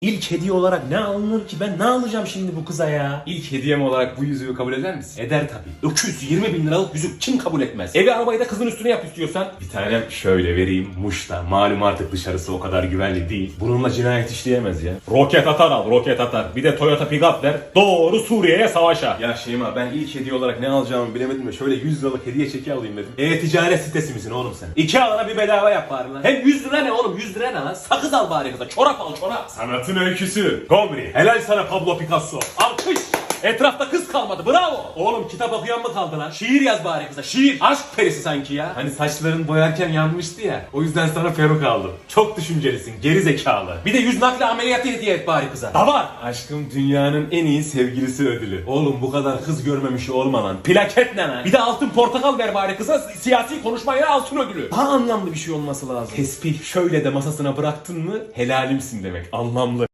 İlk hediye olarak ne alınır ki ben ne alacağım şimdi bu kıza ya? İlk hediyem olarak bu yüzüğü kabul eder misin? Eder tabii. Öküz 20 bin liralık yüzük kim kabul etmez? Evi arabayı da kızın üstüne yap istiyorsan. Bir tanem şöyle vereyim Muş'ta. Malum artık dışarısı o kadar güvenli değil. Bununla cinayet işleyemez ya. Roket atar al roket atar. Bir de Toyota pick-up ver. Doğru Suriye'ye savaşa. Ya Şeyma ben ilk hediye olarak ne alacağımı bilemedim de şöyle 100 liralık hediye çeki alayım dedim. E-ticaret sitesi misin oğlum sen? İki alana bir bedava yap bari lan. Hem 100 lira ne oğlum 100 lira ne lan? Sakız al bari kıza. Çorap al çorap. Sanatın öyküsü. Gomri. Helal sana Pablo Picasso. Alkış. Etrafta kız kalmadı bravo. Oğlum kitap okuyan mı kaldı lan? Şiir yaz bari kıza şiir. Aşk perisi sanki ya. Hani saçların boyarken yanmıştı ya. O yüzden sana peruk aldım. Çok düşüncelisin geri zekalı. Bir de yüz nakli ameliyatı hediye et bari kıza. Da var. Aşkım dünyanın en iyi sevgilisi ödülü. Oğlum bu kadar kız görmemiş olma lan. Plaket ne lan? Bir de altın portakal ver bari kıza siyasi konuşmaya altın ödülü. Daha anlamlı bir şey olması lazım. Tespih şöyle de masasına bıraktın mı helalimsin demek. Anlamlı.